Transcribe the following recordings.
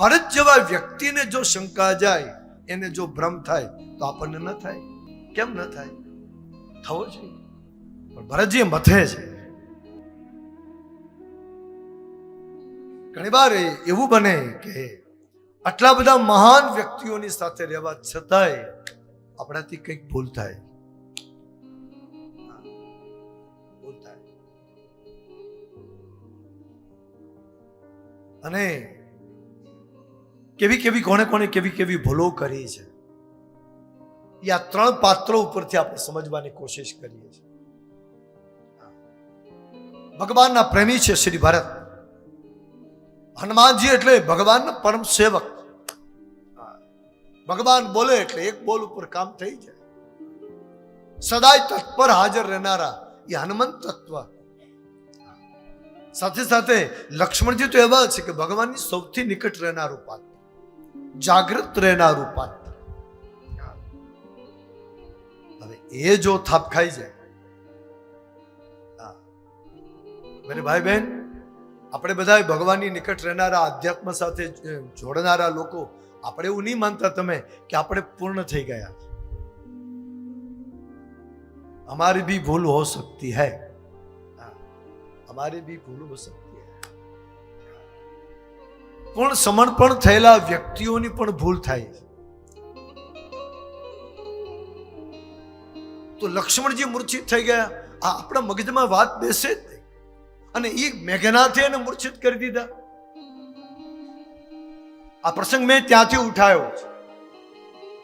ભરત જેવા વ્યક્તિને જો શંકા જાય, એને જો ભ્રમ થાય, તો આપણને ન થાય. કેમ ન થાય? થવો જોઈએ. પણ ભરતજી મથે છે. ઘણી વાર એવું બને કે આટલા બધા મહાન વ્યક્તિઓની સાથે રહેવા છતાંય આપણાથી કંઈક ભૂલ થાય. ભૂલ થાય. અને કેવી કેવી કોણે કોણે કેવી કેવી ભૂલો કરી છે. એ આ ત્રણ પાત્રો ઉપરથી આપણે સમજવાની કોશિશ કરીએ છીએ. ભગવાનના પ્રેમી છે શ્રી ભરત. હનુમાનજી એટલે ભગવાનના પરમ સેવક. ભગવાન બોલે એટલે એક બોલ ઉપર કામ થઈ જાય. સદાય તત્પર હાજર રહેનારા એ હનુમંત તત્વ. સાથે સાથે લક્ષ્મણજી તો એવા છે કે ભગવાનની સૌથી નિકટ રહેનારું પાત્ર. જાગૃત રહેનારું પાત્ર હવે એ જો થાપ ખાઈ જાય મારે ભાઈ બહેન, આપણે બધા ભગવાનની નિકટ રહેનારા આધ્યાત્મ સાથે જોડનારા લોકો, આપણે એવું નહીં માનતા તમે કે આપણે પૂર્ણ થઈ ગયા અમારી બી ભૂલ હો સકતી હૈ. અમારી બી ભૂલ હો સકતી પણ સમર્પણ થયેલા વ્યક્તિઓની પણ ભૂલ થાય. તો લક્ષ્મણજી મૂર્છિત થઈ ગયા. આ આપણા મગજમાં વાત બેસે જ નહીં. અને એ મેઘનાથે એને મૂર્છિત કરી દીધા. આ પ્રસંગ મેં ત્યાંથી ઉઠાયો છે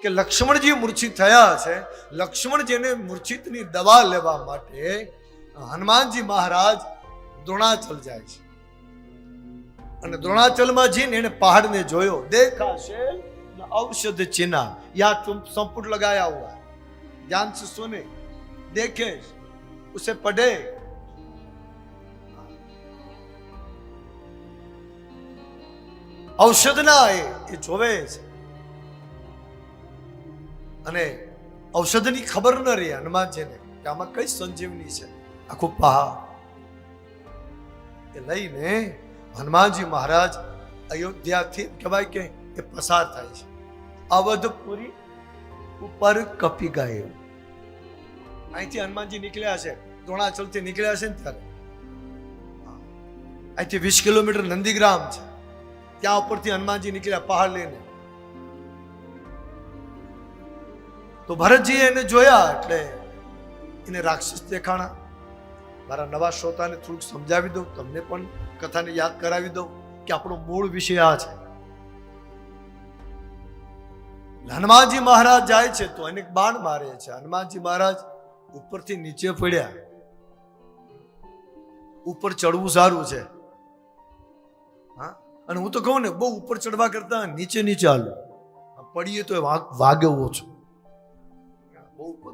કે લક્ષ્મણજી મૂર્છિત થયા છે. લક્ષ્મણજીને મૂર્છિતની દવા લેવા માટે હનુમાનજી મહારાજ દ્રોણાચલ જાય છે. અને દ્રોણાચલમાં જઈને એને પહાડને જોયો દેખાશે औषध चिन्ह या तुम संपुट लगाया हुआ है ध्यान से सुने देखे उसे पढ़े ઔષધના એ એ જોવે છે અને ઔષધની ખબર ન રહી હનુમાનજીને કે આમાં કઈ સંજીવની છે આખું પહાડ એ લઈને હનુમાનજી મહારાજ અયોધ્યાથી કહેવાય કે એ પસાર થાય છે. અવધપુરી ઉપર કપી ગાય. અહીંથી હનુમાનજી નીકળ્યા છે. દ્રોણાચલથી નીકળ્યા છે ને ત્યારે. અહીંથી વીસ કિલોમીટર નંદીગ્રામ છે. ત્યાં ઉપરથી હનુમાનજી નીકળ્યા પહાડ લઈને. તો ભરતજીએ એને જોયા એટલે એને રાક્ષસ દેખાણા. મારા નવા શ્રોતાને થોડુંક સમજાવી દઉં, તમને પણ કથાને યાદ કરાવી દઉં કે આપણો મૂળ વિષય આ છે. હનુમાનજી મહારાજ જાય છે તો અનેક બાણ મારે છે. હનુમાનજી મહારાજ ઉપરથી નીચે પડ્યા. ઉપર ચડવું સારું છે. હા? અને હું તો કહું ને, બહુ ઉપર ચડવા કરતા નીચે નીચે હાલો. પડીએ તો વાગ- ઓછો. બહુ ઉપર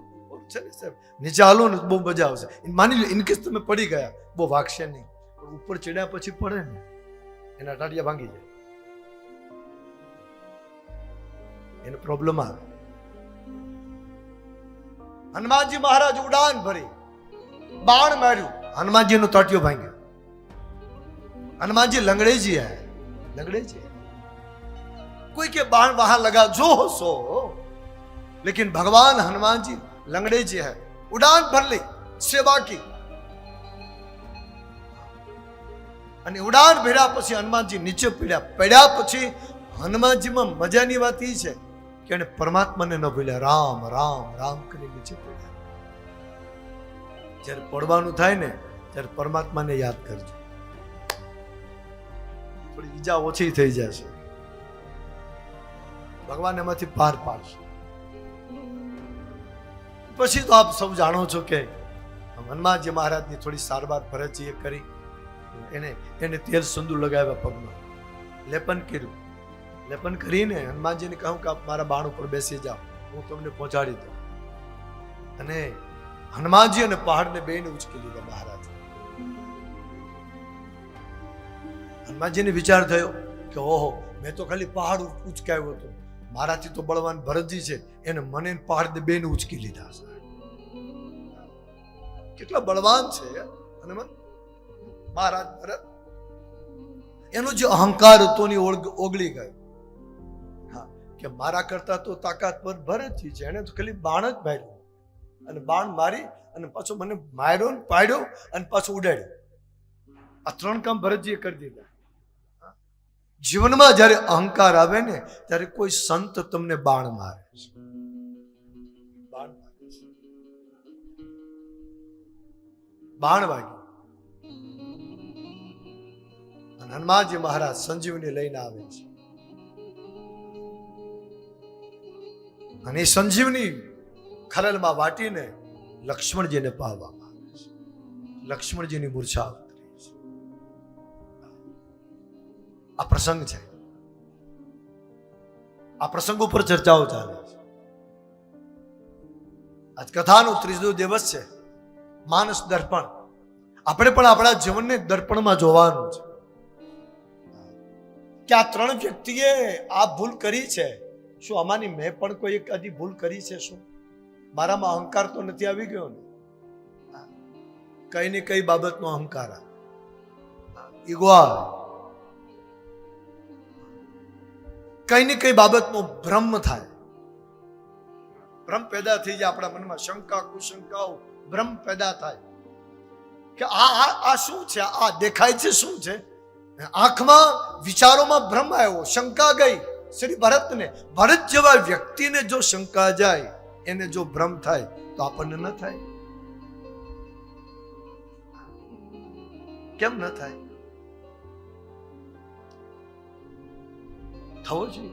નીચે હાલો ને બહુ મજા આવશે. માની લો ઇનકેસ તમે પડી ગયા, બહુ વાગશે નહીં. પણ ઉપર ચડ્યા પછી પડે ને એના ટાટિયા ભાંગી જાય એને પ્રોબ્લેમ આવે હનુમાનજી મહારાજ ઉડાન ભરી બાણ માર્યું હનુમાનજી નો તટિયો ભાંગ્યો हनुमान जी लंगड़े जी है लंगड़े जी है कोई के बाण वहां लगा जो हो सो लेकिन भगवान हनुमान जी लंगड़े जी है उड़ान भर ली सेवा की અને ઉડાન ભર્યા પછી હનુમાનજી નીચે પીડ્યા. પડ્યા પછી હનુમાનજીમાં મજાની વાત એ છે કે એને પરમાત્માને ન ભૂલ્યા. રામ રામ રામ કરી નીચે પડ્યા. જ્યારે પડવાનું થાય ને, ત્યારે પરમાત્માને યાદ કરજો. થોડી ઈજા ઓછી થઈ જશે. ભગવાન એમાંથી પાર પાડશે. પછી તો આપ સૌ જાણો છો કે હનુમાનજી મહારાજની થોડી સારવાર ભરતજીએ કરી. એને એને તેલ સંદૂર લગાવ્યા પગમાં. લેપન કર્યું. લેપન કરીને હનુમાનજીને કહું કે મારા બાણ ઉપર બેસી જાઓ. હું તમને પહોંચાડી દઉં. અને હનુમાનજી અને પહાડને બેને ઉચકી લીધા મહારાજ. હનુમાનજીને વિચાર થયો કે ઓહો, મેં તો ખાલી પહાડ ઉચકાવ્યો હતો. મારાથી તો બળવાન ભરતજી છે, એને મને ને બેને બેન ઉચકી લીધા કેટલા બળવાન છે, હનુમાન. મહારાજ ભરત એનો જે અહંકાર હતો ને ઓગળી ગયો. હા, કે મારા કરતા તો તાકાતવર ભરતજી છે. એને તો ખાલી બાણ જ માર્યું. અને બાણ મારી અને પાછો મને માર્યો ને પાડ્યો અને પાછો ઉડાડ્યો. આ ત્રણ કામ ભરતજીએ કરી દીધા. જીવનમાં જ્યારે અહંકાર આવે ને, ત્યારે કોઈ સંત તમને બાણ મારે છે. બાણ વાગ્યું. હનુમાનજી મહારાજ સંજીવની લઈને આવે છે. અને એ સંજીવની ખલલમાં વાટીને લક્ષ્મણજીને પાવામાં આવે છે. લક્ષ્મણજીની મૂર્છા ઉતરી છે. આ પ્રસંગ છે. આ પ્રસંગ ઉપર ચર્ચાઓ ચાલે છે. આજ કથાનો ત્રીજો દિવસ છે. માનસ દર્પણ. આપણે પણ આપણા જીવનને દર્પણમાં જોવાનું છે. કે આ ત્રણ વ્યક્તિએ આ ભૂલ કરી છે? શું આમાંની મેં પણ કોઈ એક આદી ભૂલ કરી છે શું? મારામાં અહંકાર તો નથી આવી ગયો ને. કઈ ને કઈ બાબતનો અહંકાર આવે? ઈગો આવે? કઈ ને કઈ બાબતનો ભ્રમ થાય? ભ્રમ પેદા થઈ જાય આપણા મનમાં શંકા, કુશંકાઓ, ભ્રમ પેદા થાય. કે આ આ શું છે? આ દેખાય છે શું છે? આંખમાં, વિચારોમાં ભ્રમ આવ્યો, શંકા ગઈ. શ્રી ભરતને, ભરત જેવા વ્યક્તિને જો શંકા જાય, એને જો ભ્રમ થાય, તો આપણને ન થાય. કેમ ન થાય? થવો જોઈએ.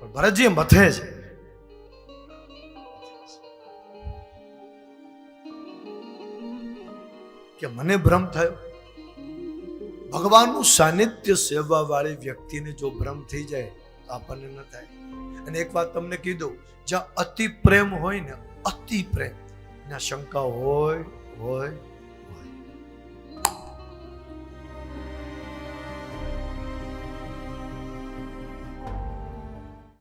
પણ ભરતજી મથે છે. કે મને ભ્રમ થયો? ભગવાનનું સાનિધ્ય સેવાવાળી વ્યક્તિને જો ભ્રમ થઈ જાય, તો આપણને ન થાય. અને એક વાત તમને કીધું, જ્યાં અતિ પ્રેમ હોય ને, અતિ પ્રેમ. ના શંકા હોય હોય